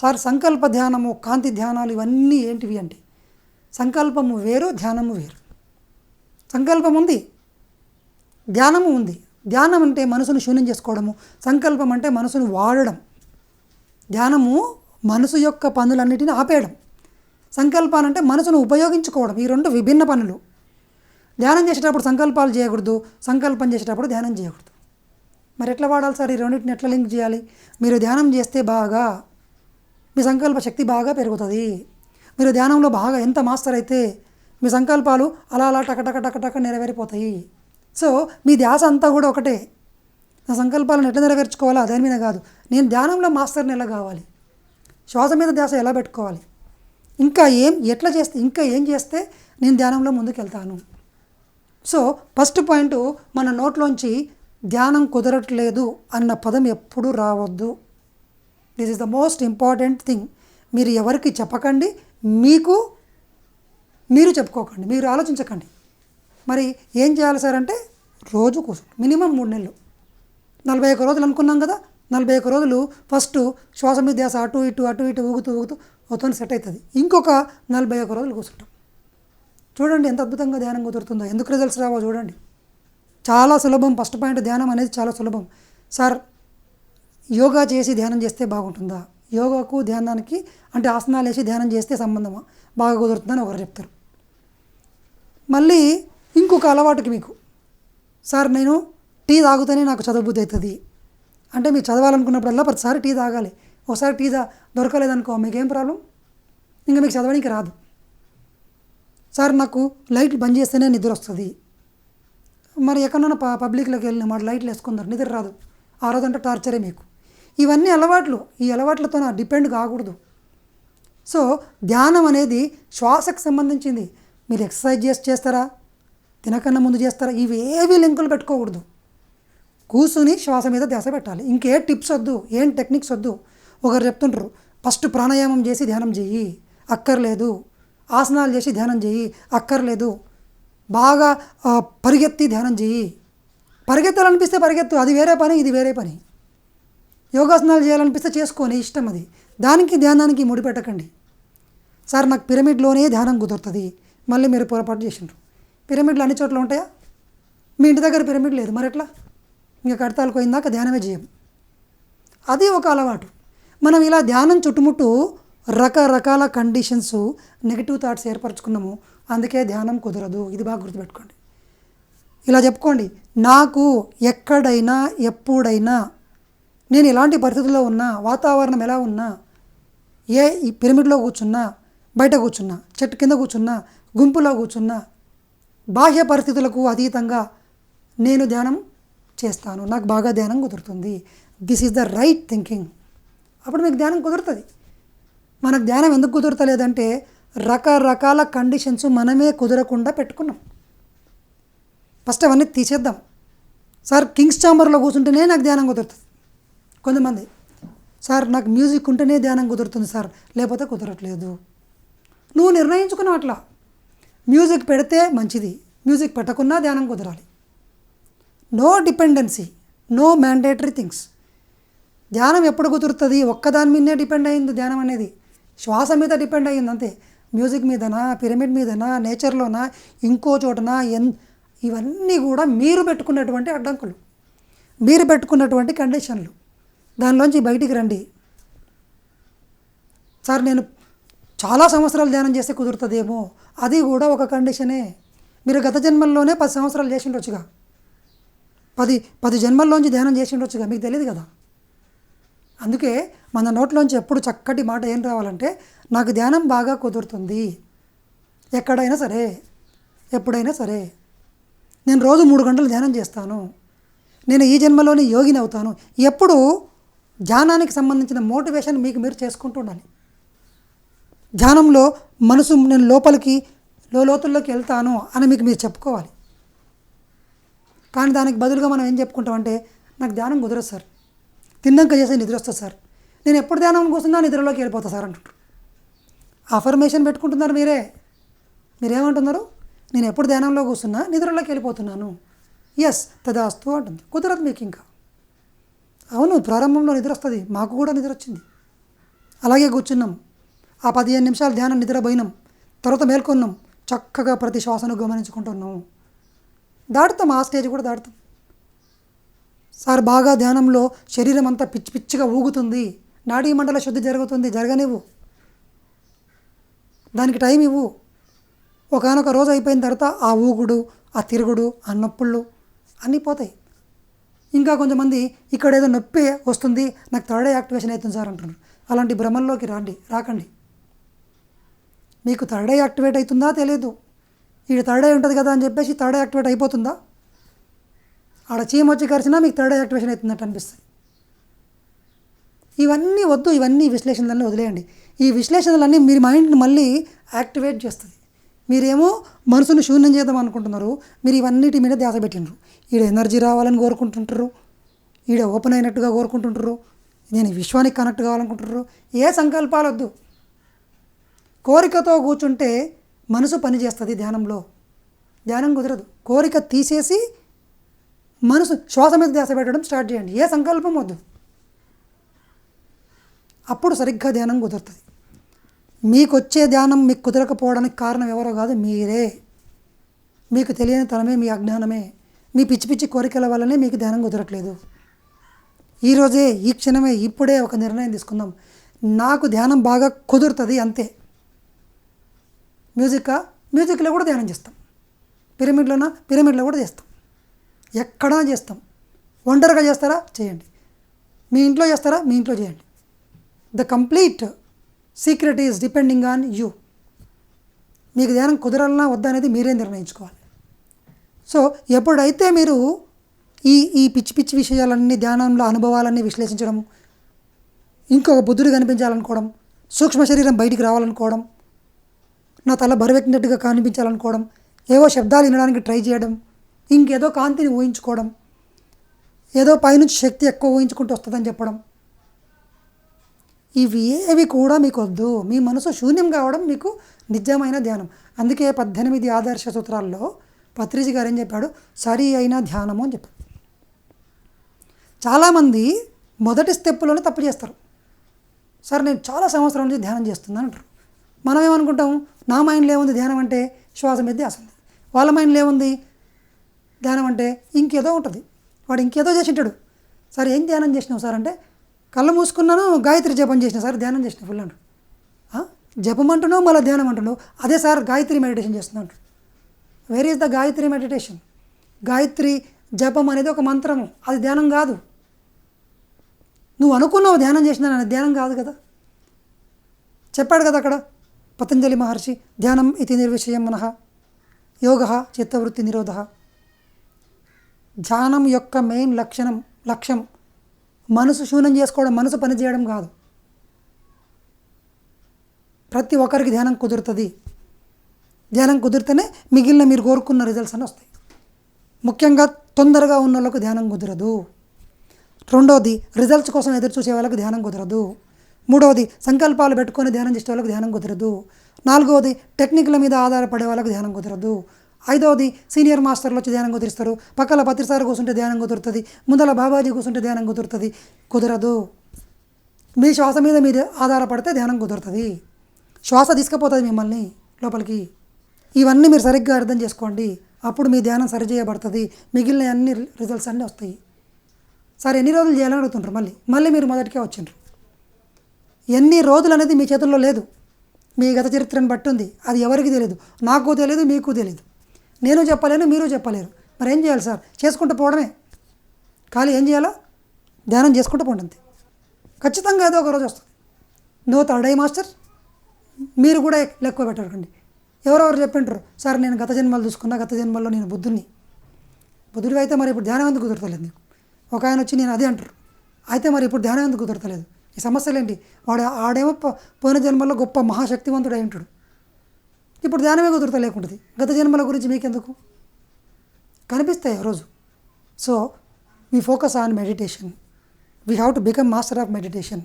Sir సంకల్ప ధ్యానము కాంతి ధ్యానాలు ఇవన్నీ ఏంటివి అంటే సంకల్పము వేరు ధ్యానము వేరు. సంకల్పం ఉంది ధ్యానము ఉంది. ధ్యానం అంటే మనసును శూన్యం చేసుకోవడము సంకల్పం అంటే మనసును వాడడం. ధ్యానము మనసు యొక్క పనులన్నిటిని ఆపేయడం. సంకల్పాలు అంటే మనసును ఉపయోగించుకోవడం ఈ రెండు విభిన్న పనులు. ధ్యానం చేసేటప్పుడు సంకల్పాలు చేయకూడదు సంకల్పం చేసేటప్పుడు ధ్యానం చేయకూడదు. మరి ఎట్లా వాడాలి సార్ ఈ రెండింటిని ఎట్లా లింక్ చేయాలి? మీరు ధ్యానం చేస్తే బాగా మీ సంకల్ప శక్తి బాగా పెరుగుతుంది. మీరు ధ్యానంలో బాగా ఎంత మాస్టర్ అయితే మీ సంకల్పాలు అలా అలా టక టక టక టక నెరవేరిపోతాయి. సో మీ ధ్యాస అంతా కూడా ఒకటే. నా సంకల్పాలను ఎట్లా నెరవేర్చుకోవాలా దాని మీద కాదు. నేను ధ్యానంలో మాస్టర్ని ఎలా కావాలి? శ్వాస మీద ధ్యాస ఎలా పెట్టుకోవాలి? ఇంకా ఏం ఎట్లా చేస్తే ఇంకా ఏం చేస్తే నేను ధ్యానంలో ముందుకెళ్తాను? సో ఫస్ట్ పాయింట్ మన నోట్లోంచి ధ్యానం కుదరట్లేదు అన్న పదం ఎప్పుడూ రావద్దు. This is the most important thing మీరు ఎవరికి చెప్పకండి మీకు మీరు చెప్పుకోకండి మీరు ఆలోచించకండి. మరి ఏం చేయాలి సార్ అంటే రోజు కూర్చోండి మినిమం మూడు నెలలు. నలభై ఒక్క రోజులు అనుకున్నాం కదా నలభై ఒక్క రోజులు ఫస్ట్ శ్వాస మీద ధ్యాస అటు ఇటు అటు ఇటు ఊగుతూ ఊగుతూ మొత్తం సెట్ అవుతుంది ఇంకొక నలభై ఒక్క రోజులు కూర్చుంటాం. చూడండి ఎంత అద్భుతంగా ధ్యానం కుదురుతుందో ఎందుకు రిజల్ట్స్ రావో చూడండి. చాలా సులభం ఫస్ట్ పాయింట్ ధ్యానం అనేది చాలా సులభం. సార్ యోగా చేసి ధ్యానం చేస్తే బాగుంటుందా? యోగాకు ధ్యానానికి అంటే ఆసనాలు వేసి ధ్యానం చేస్తే సంబంధమా? బాగా కుదురుతుందని ఒకరు చెప్తారు. మళ్ళీ ఇంకొక అలవాటుకి మీకు. సార్ నేను టీ తాగుతూనే నాకు చదవబుద్ధి అవుతుంది. అంటే మీరు చదవాలనుకున్నప్పుడల్లా ప్రతిసారి టీ తాగాలి. ఒకసారి టీ తా దొరకలేదనుకో మీకేం ప్రాబ్లం? ఇంకా మీకు చదవడానికి రాదు. సార్ నాకు లైట్ బంద్ చేస్తేనే నిద్ర వస్తుంది. మరి ఎక్కడన్నా ప పబ్లిక్లోకి వెళ్ళిన మాట లైట్లు వేసుకుందరు నిద్ర రాదు. ఆ రోజంటే టార్చరే మీకు. ఇవన్నీ అలవాట్లు. ఈ అలవాట్లతో నా డిపెండ్ కాకూడదు. సో ధ్యానం అనేది శ్వాసకు సంబంధించింది. మీరు ఎక్సర్సైజ్ చేసి చేస్తారా? తినకన్నా ముందు చేస్తారా? ఇవి ఏవి లింకులు పెట్టుకోకూడదు. కూర్చుని శ్వాస మీద ధ్యాస పెట్టాలి. ఇంకే టిప్స్ వద్దు ఏం టెక్నిక్స్ వద్దు. ఒకరు చెప్తుంటారు ఫస్ట్ ప్రాణాయామం చేసి ధ్యానం చెయ్యి అక్కర్లేదు. ఆసనాలు చేసి ధ్యానం చెయ్యి అక్కర్లేదు. బాగా పరిగెత్తి ధ్యానం చెయ్యి. పరిగెత్తాలనిపిస్తే పరిగెత్తు అది వేరే పని ఇది వేరే పని. యోగాసనాలు చేయాలనిపిస్తే చేసుకొని ఇష్టం అది. దానికి ధ్యానానికి ముడిపెట్టకండి సార్ నాకు పిరమిడ్లోనే ధ్యానం కుదురుతుంది. మళ్ళీ మీరు పొరపాటు చేసిండ్రు. పిరమిడ్లు అన్ని చోట్ల ఉంటాయా? మీ ఇంటి దగ్గర పిరమిడ్ లేదు. మరి ఎట్లా? ఇంకా కడతాలు పోయిందాక ధ్యానమే చేయం. అది ఒక అలవాటు. మనం ఇలా ధ్యానం చుట్టుముట్టు రకరకాల కండిషన్స్ నెగిటివ్ థాట్స్ ఏర్పరచుకున్నాము. అందుకే ధ్యానం కుదరదు. ఇది బాగా గుర్తుపెట్టుకోండి. ఇలా చెప్పుకోండి. నాకు ఎక్కడైనా ఎప్పుడైనా నేను ఎలాంటి పరిస్థితుల్లో ఉన్నా వాతావరణం ఎలా ఉన్నా ఏ ఈ పిరమిడ్లో కూర్చున్నా బయట కూర్చున్నా చెట్టు కింద కూర్చున్నా గుంపులో కూర్చున్నా బాహ్య పరిస్థితులకు అతీతంగా నేను ధ్యానం చేస్తాను. నాకు బాగా ధ్యానం కుదురుతుంది. This is the right thinking. అప్పుడు మీకు ధ్యానం కుదురుతుంది. మనకు ధ్యానం ఎందుకు కుదురతలేదంటే రకరకాల కండిషన్స్ మనమే కుదరకుండా పెట్టుకున్నాం. ఫస్ట్ అవన్నీ తీసేద్దాం. సార్ కింగ్స్ ఛాంబర్లో కూర్చుంటేనే నాకు ధ్యానం కుదురుతుంది. కొంతమంది సార్ నాకు మ్యూజిక్ ఉంటేనే ధ్యానం కుదురుతుంది సార్ లేకపోతే కుదరట్లేదు. నువ్వు నిర్ణయించుకున్నావు అట్లా. మ్యూజిక్ పెడితే మంచిది మ్యూజిక్ పెట్టకున్నా ధ్యానం కుదరాలి. No dependency no mandatory things. ధ్యానం ఎప్పుడు కుదురుతుంది? ఒక్కదాని మీదనే డిపెండ్ అయింది ధ్యానం అనేది. శ్వాస మీద డిపెండ్ అయ్యింది అంతే. మ్యూజిక్ మీదనా పిరమిడ్ మీదనా నేచర్లోనా ఇంకో చోటనా ఎన్ ఇవన్నీ కూడా మీరు పెట్టుకున్నటువంటి అడ్డంకులు. మీరు పెట్టుకున్నటువంటి కండిషన్లు. దానిలోంచి బయటికి రండి. సార్ నేను చాలా సంవత్సరాలు ధ్యానం చేస్తే కుదురుతుందేమో. అది కూడా ఒక కండిషనే. మీరు గత జన్మల్లోనే పది సంవత్సరాలు చేసి ఉండొచ్చుగా. పది పది జన్మల్లోంచి ధ్యానం చేసి ఉండొచ్చుగా మీకు తెలియదు కదా. అందుకే మన నోట్లోంచి ఎప్పుడు చక్కటి మాట ఏం రావాలంటే నాకు ధ్యానం బాగా కుదురుతుంది. ఎక్కడైనా సరే ఎప్పుడైనా సరే. నేను రోజు మూడు గంటలు ధ్యానం చేస్తాను. నేను ఈ జన్మలోని యోగిని అవుతాను. ఎప్పుడు ధ్యానానికి సంబంధించిన మోటివేషన్ మీకు మీరు చేసుకుంటూ ఉండాలి. ధ్యానంలో మనసు నేను లోపలికి లో లోతుల్లోకి వెళ్తాను అని మీకు మీరు చెప్పుకోవాలి. కానీ దానికి బదులుగా మనం ఏం చెప్పుకుంటామంటే నాకు ధ్యానం కుదరదు సార్. తిన్నాక చేసే నిద్ర వస్తుంది సార్. నేను ఎప్పుడు ధ్యానం కూర్చున్నా నిద్రలోకి వెళ్ళిపోతా సార్ అంటుంటారు అఫర్మేషన్ పెట్టుకుంటున్నారు మీరే. మీరేమంటున్నారు? నేను ఎప్పుడు ధ్యానంలో కూర్చున్నా నిద్రలోకి వెళ్ళిపోతున్నాను. ఎస్ తదాస్తు అంటుంది. కుదరదు మీకు ఇంకా. అవును ప్రారంభంలో నిద్ర వస్తుంది మాకు కూడా నిద్ర వచ్చింది అలాగే కూర్చున్నాం. ఆ పదిహేను నిమిషాలు ధ్యానం నిద్రపోయినాం. తర్వాత మేల్కొన్నాం. చక్కగా ప్రతి శ్వాసను గమనించుకుంటున్నాం. దాటుతాం. ఆ స్టేజ్ కూడా దాటుతాం. సార్ బాగా ధ్యానంలో శరీరం అంతా పిచ్చి పిచ్చిగా ఊగుతుంది. నాడీ మండల శుద్ధి జరుగుతుంది. జరగనివ్వు. దానికి టైం ఇవ్వు. ఒకనొక రోజు అయిపోయిన తర్వాత ఆ ఊగుడు ఆ తిరుగుడు ఆ నొప్పుళ్ళు అన్నీ పోతాయి. ఇంకా కొంతమంది ఇక్కడ ఏదో నొప్పి వస్తుంది నాకు థర్డ్ ఐ యాక్టివేషన్ అవుతుంది సార్ అంటున్నారు. అలాంటి భ్రమంలోకి రాండి రాకండి. మీకు థర్డ్ ఐ యాక్టివేట్ అవుతుందా తెలియదు. ఈడ థర్డ్ ఐ ఉంటుంది కదా అని చెప్పేసి థర్డ్ ఐ యాక్టివేట్ అయిపోతుందా? ఆడ చీమ వచ్చి కరిచినా మీకు థర్డ్ ఐ యాక్టివేషన్ అవుతున్నట్టు అనిపిస్తుంది. ఇవన్నీ వద్దు ఇవన్నీ విశ్లేషణలన్నీ వదిలేయండి. ఈ విశ్లేషణలన్నీ మీ మైండ్ని మళ్ళీ యాక్టివేట్ చేస్తుంది. మీరేమో మనసును శూన్యం చేద్దాం అనుకుంటున్నారు. మీరు ఇవన్నిటి మీద ధ్యాస పెట్టినరు ఈడ ఎనర్జీ రావాలని కోరుకుంటుంటారు. ఈడ ఓపెన్ అయినట్టుగా కోరుకుంటుంటారు. నేను విశ్వానికి కనెక్ట్ కావాలనుకుంటున్నారు. ఏ సంకల్పాలు వద్దు కోరికతో కూర్చుంటే మనసు పని చేస్తుంది ధ్యానంలో. ధ్యానం కుదరదు. కోరిక తీసేసి మనసు శ్వాస మీద ధ్యాస పెట్టడం స్టార్ట్ చేయండి. ఏ సంకల్పం వద్దు. అప్పుడు సరిగ్గా ధ్యానం కుదురుతుంది. మీకు వచ్చే ధ్యానం మీకు కుదరకపోవడానికి కారణం ఎవరో కాదు మీరే. మీకు తెలియని తనమే మీ అజ్ఞానమే. మీ పిచ్చి పిచ్చి కోరికల వల్లనే మీకు ధ్యానం కుదరట్లేదు. ఈరోజే ఈ క్షణమే ఇప్పుడే ఒక నిర్ణయం తీసుకుందాం. నాకు ధ్యానం బాగా కుదురుతుంది అంతే. మ్యూజిక్ మ్యూజిక్లో కూడా ధ్యానం చేస్తాం. పిరమిడ్లోనా? పిరమిడ్లో కూడా చేస్తాం. ఎక్కడా చేస్తాం. ఒంటరిగా చేస్తారా? చేయండి. మీ ఇంట్లో చేస్తారా? మీ ఇంట్లో చేయండి. The complete secret is depending on you. మీకు ధ్యానం కుదరాలన్నా వద్దా అనేది మీరే నిర్ణయించుకోవాలి. సో ఎప్పుడైతే మీరు ఈ ఈ పిచ్చి పిచ్చి విషయాలన్నీ ధ్యానంలో అనుభవాలన్నీ విశ్లేషించడం ఇంకొక బుద్ధుడు కనిపించాలనుకోవడం సూక్ష్మ శరీరం బయటికి రావాలనుకోవడం నా తల బరువెక్కినట్టుగా కనిపించాలనుకోవడం ఏవో శబ్దాలు వినడానికి ట్రై చేయడం ఇంకేదో కాంతిని ఊహించుకోవడం ఏదో పైనుంచి శక్తి ఎక్కువ ఊహించుకుంటూ వస్తుందని చెప్పడం ఇవి ఏవి కూడా మీకు వద్దు మీ మనసు శూన్యం కావడం మీకు నిజమైన ధ్యానం. అందుకే పద్దెనిమిది ఆదర్శ సూత్రాల్లో పత్రిజీ గారు ఏం చెప్పాడు? సరి అయిన ధ్యానము అని చెప్పాడు. చాలామంది మొదటి స్టెప్పులోనే తప్పు చేస్తారు. సార్ నేను చాలా సంవత్సరాల నుంచి ధ్యానం చేస్తున్నాను అంటారు. మనం ఏమనుకుంటాం నా మైండ్లో ఏముంది? ధ్యానం అంటే శ్వాస మీద ధ్యాస ఉంది. వాళ్ళ మైండ్లో ఏముంది? ధ్యానం అంటే ఇంకేదో ఉంటుంది. వాడు ఇంకేదో చేసి ఉంటాడు. సార్ ఏం ధ్యానం చేసినావు సార్ అంటే కళ్ళు మూసుకున్నాను గాయత్రి జపం చేసిన సార్ ధ్యానం చేసిన ఫుల్ అంటు జపం అంటున్నావు మళ్ళీ ధ్యానం అంటున్నావు అదే సార్ గాయత్రి మెడిటేషన్ చేస్తున్నా అంటాడు where is the Gayatri meditation? Gayatri జపం అనేది ఒక మంత్రము. అది ధ్యానం కాదు. నువ్వు అనుకున్నావు ధ్యానం చేసినా అది ధ్యానం కాదు కదా. చెప్పాడు కదా అక్కడ పతంజలి మహర్షి ధ్యానం ఇది నిర్విషయం మనః యోగ చిత్తవృత్తి నిరోధ. ధ్యానం యొక్క మెయిన్ లక్షణం లక్ష్యం మనసు శూన్యం చేసుకోవడం మనసు పనిచేయడం కాదు. ప్రతి ఒక్కరికి ధ్యానం కుదురుతుంది. ధ్యానం కుదిరితేనే మిగిలిన మీరు కోరుకున్న రిజల్ట్స్ అని వస్తాయి. ముఖ్యంగా తొందరగా ఉన్న వాళ్ళకు ధ్యానం కుదరదు. రెండవది రిజల్ట్స్ కోసం ఎదురు చూసే వాళ్ళకి ధ్యానం కుదరదు. మూడవది సంకల్పాలు పెట్టుకొని ధ్యానం చేసే వాళ్ళకి ధ్యానం కుదరదు. నాలుగవది టెక్నిక్ల మీద ఆధారపడే వాళ్ళకి ధ్యానం కుదరదు. ఐదవది సీనియర్ మాస్టర్లు వచ్చి ధ్యానం కుదిరిస్తారు. పక్కల పత్రిసారి కూర్చుంటే ధ్యానం కుదురుతుంది. ముందల బాబాజీ కూర్చుంటే ధ్యానం కుదురుతుంది. కుదరదు. మీ శ్వాస మీద మీరు ఆధారపడితే ధ్యానం కుదురుతుంది. శ్వాస తీసుకుపోతుంది మిమ్మల్ని లోపలికి. ఇవన్నీ మీరు సరిగ్గా అర్థం చేసుకోండి. అప్పుడు మీ ధ్యానం సరిచేయబడుతుంది మిగిలిన అన్ని రిజల్ట్స్ అన్నీ వస్తాయి. సరే ఎన్ని రోజులు చేయాలని అడుగుతుంటారు మళ్ళీ. మళ్ళీ మీరు మొదటికే వచ్చిండ్రు. ఎన్ని రోజులు అనేది మీ చేతుల్లో లేదు. మీ గత చరిత్రను బట్టి ఉంది. అది ఎవరికి తెలియదు నాకు తెలియదు మీకు తెలియదు నేను చెప్పలేను మీరు చెప్పలేరు. మరి ఏం చేయాలి సార్? చేసుకుంటూ పోవడమే. ఖాళీ ఏం చేయాలో? ధ్యానం చేసుకుంటూ పోండి ఖచ్చితంగా ఏదో ఒక రోజు వస్తుంది. No third eye master. మీరు కూడా లెక్క పెట్టకండి. ఎవరెవరు చెప్పింటారు? సార్ నేను గత జన్మలు చూసుకున్నా గత జన్మల్లో నేను బుద్ధుని బుద్ధుడివి అయితే మరి ఇప్పుడు ధ్యానం ఎందుకు కుదరతలేదు నీకు? ఒక ఆయన వచ్చి నేను అదే అంటారు. అయితే మరి ఇప్పుడు ధ్యానం ఎందుకు కుదరతలేదు? ఈ సమస్యలు ఏంటి వాడు ఆడేమో పోయిన జన్మల్లో గొప్ప మహాశక్తివంతుడు అయి ఉంటాడు. ఇప్పుడు ధ్యానమే కుదురుతా లేకుంటుంది. గత జన్మల గురించి మీకెందుకు? కనిపిస్తాయి రోజు. So we focus on meditation we have to become master of meditation